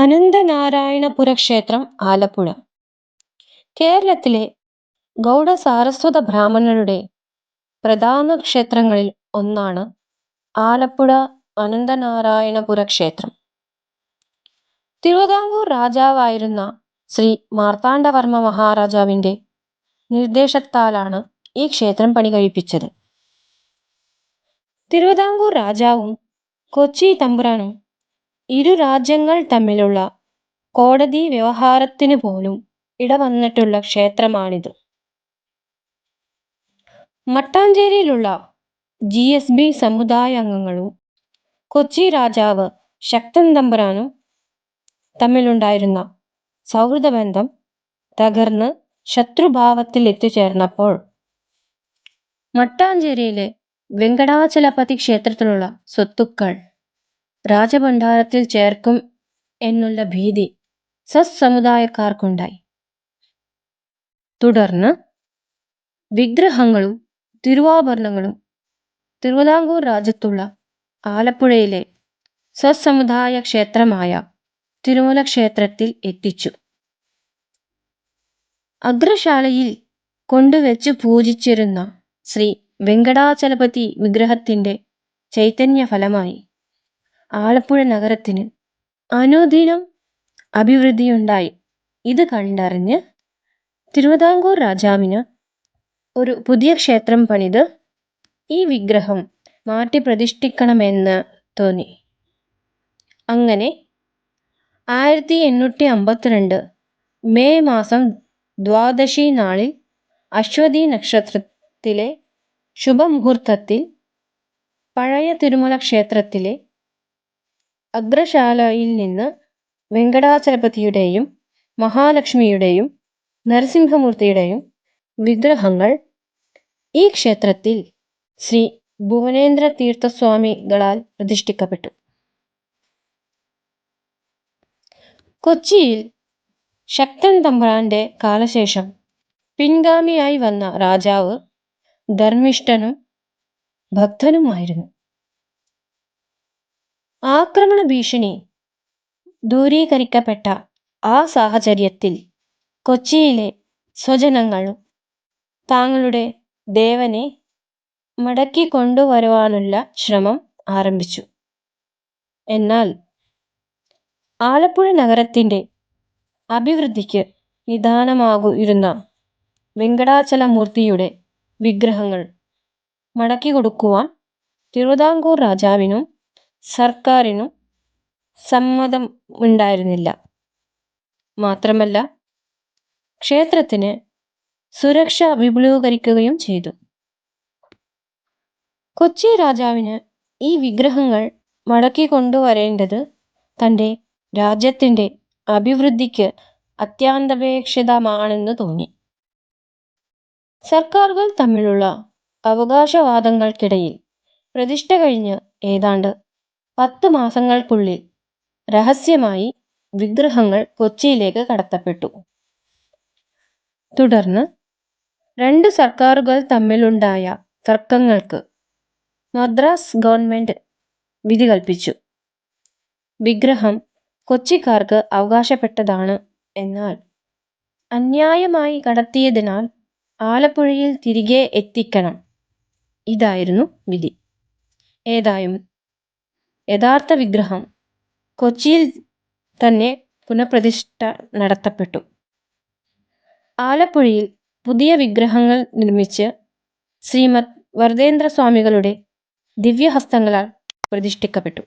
അനന്തനാരായണപുര ക്ഷേത്രം ആലപ്പുഴ. കേരളത്തിലെ ഗൗഡ സാരസ്വത ബ്രാഹ്മണരുടെ പ്രധാന ക്ഷേത്രങ്ങളിൽ ഒന്നാണ് ആലപ്പുഴ അനന്തനാരായണപുര ക്ഷേത്രം തിരുവിതാംകൂർ രാജാവായിരുന്ന ശ്രീ മാർത്താണ്ഡവർമ്മ മഹാരാജാവിന്റെ നിർദ്ദേശത്താലാണ് ഈ ക്ഷേത്രം പണി പണികഴിപ്പിച്ചത് തിരുവിതാംകൂർ രാജാവും കൊച്ചി തമ്പുരാനും ഇരു രാജ്യങ്ങൾ തമ്മിലുള്ള കോടതി വ്യവഹാരത്തിന് പോലും ഇടവന്നിട്ടുള്ള ക്ഷേത്രമാണിത്. മട്ടാഞ്ചേരിയിലുള്ള ജി എസ് ബി സമുദായ അംഗങ്ങളും കൊച്ചി രാജാവ് ശക്തൻ തമ്പുരാനും തമ്മിലുണ്ടായിരുന്ന സൗഹൃദബന്ധം തകർന്ന് ശത്രുഭാവത്തിൽ എത്തിച്ചേർന്നപ്പോൾ മട്ടാഞ്ചേരിയിലെ വെങ്കടാചലപതി ക്ഷേത്രത്തിലുള്ള സ്വത്തുക്കൾ രാജഭണ്ഡാരത്തിൽ ചേർക്കും എന്നുള്ള ഭീതി സത്സമുദായക്കാർക്കുണ്ടായി. തുടർന്ന് വിഗ്രഹങ്ങളും തിരുവാഭരണങ്ങളും തിരുവിതാംകൂർ രാജ്യത്തുള്ള ആലപ്പുഴയിലെ സത്സമുദായ ക്ഷേത്രമായ തിരുമല ക്ഷേത്രത്തിൽ എത്തിച്ചു. അഗ്രശാലയിൽ കൊണ്ടുവച്ച് പൂജിച്ചിരുന്ന ശ്രീ വെങ്കടാചലപതി വിഗ്രഹത്തിന്റെ ചൈതന്യ ഫലമായി ആലപ്പുഴ നഗരത്തിന് അനുദിനം അഭിവൃദ്ധിയുണ്ടായി. ഇത് കണ്ടറിഞ്ഞ് തിരുവിതാംകൂർ രാജാവിന് ഒരു പുതിയ ക്ഷേത്രം പണിത് ഈ വിഗ്രഹം മാറ്റി പ്രതിഷ്ഠിക്കണമെന്ന് തോന്നി. അങ്ങനെ ആയിരത്തി എണ്ണൂറ്റി അമ്പത്തിരണ്ട് മെയ് മാസം ദ്വാദശി നാളിൽ അശ്വതി നക്ഷത്രത്തിലെ ശുഭമുഹൂർത്തത്തിൽ പഴയ തിരുമല ക്ഷേത്രത്തിലെ അഗ്രശാലയിൽ നിന്ന് വെങ്കടാചലപതിയുടെയും മഹാലക്ഷ്മിയുടെയും നരസിംഹമൂർത്തിയുടെയും വിഗ്രഹങ്ങൾ ഈ ക്ഷേത്രത്തിൽ ശ്രീ ഭുവനേന്ദ്ര തീർത്ഥസ്വാമികളാൽ പ്രതിഷ്ഠിക്കപ്പെട്ടു. കൊച്ചിയിൽ ശക്തൻ തമ്പ്രാന്റെ കാലശേഷം പിൻഗാമിയായി വന്ന രാജാവ് ധർമ്മിഷ്ഠനും ഭക്തനുമായിരുന്നു. ആക്രമണ ഭീഷണി ദൂരീകരിക്കപ്പെട്ട ആ സാഹചര്യത്തിൽ കൊച്ചിയിലെ സ്വജനങ്ങളും തങ്ങളുടെ ദേവനെ മടക്കി മടക്കിക്കൊണ്ടുവരുവാനുള്ള ശ്രമം ആരംഭിച്ചു. എന്നാൽ ആലപ്പുഴ നഗരത്തിന്റെ അഭിവൃദ്ധിക്ക് നിദാനമായിരുന്ന വെങ്കടാചലമൂർത്തിയുടെ വിഗ്രഹങ്ങൾ മടക്കിക്കൊടുക്കുവാൻ തിരുവിതാംകൂർ രാജാവിനും സർക്കാരിനും സമ്മതമുണ്ടായിരുന്നില്ല മാത്രമല്ല ക്ഷേത്രത്തിന് സുരക്ഷ വിപുലീകരിക്കുകയും ചെയ്തു. കൊച്ചി രാജാവിന് ഈ വിഗ്രഹങ്ങൾ മടക്കി കൊണ്ടുവരേണ്ടത് തന്റെ രാജ്യത്തിന്റെ അഭിവൃദ്ധിക്ക് അത്യന്താപേക്ഷിതമാണെന്ന് തോന്നി. സർക്കാരുകൾ തമ്മിലുള്ള അവകാശവാദങ്ങൾക്കിടയിൽ പ്രതിഷ്ഠ കഴിഞ്ഞ് ഏതാണ്ട് പത്ത് മാസങ്ങൾക്കുള്ളിൽ രഹസ്യമായി വിഗ്രഹങ്ങൾ കൊച്ചിയിലേക്ക് കടത്തപ്പെട്ടു. തുടർന്ന് രണ്ട് സർക്കാരുകൾ തമ്മിലുണ്ടായ തർക്കങ്ങൾക്ക് മദ്രാസ് ഗവൺമെന്റ് വിധി കൽപ്പിച്ചു. വിഗ്രഹം കൊച്ചിക്കാർക്ക് അവകാശപ്പെട്ടതാണ് എന്നാൽ അന്യായമായി കടത്തിയതിനാൽ ആലപ്പുഴയിൽ തിരികെ എത്തിക്കണം. ഇതായിരുന്നു വിധി. ഏതായും യഥാർത്ഥ വിഗ്രഹം കൊച്ചിയിൽ തന്നെ പുനഃപ്രതിഷ്ഠ നടത്തപ്പെട്ടു. ആലപ്പുഴയിൽ പുതിയ വിഗ്രഹങ്ങൾ നിർമ്മിച്ച് ശ്രീമദ് വരദേന്ദ്ര സ്വാമികളുടെ ദിവ്യഹസ്തങ്ങളാൽ പ്രതിഷ്ഠിക്കപ്പെട്ടു.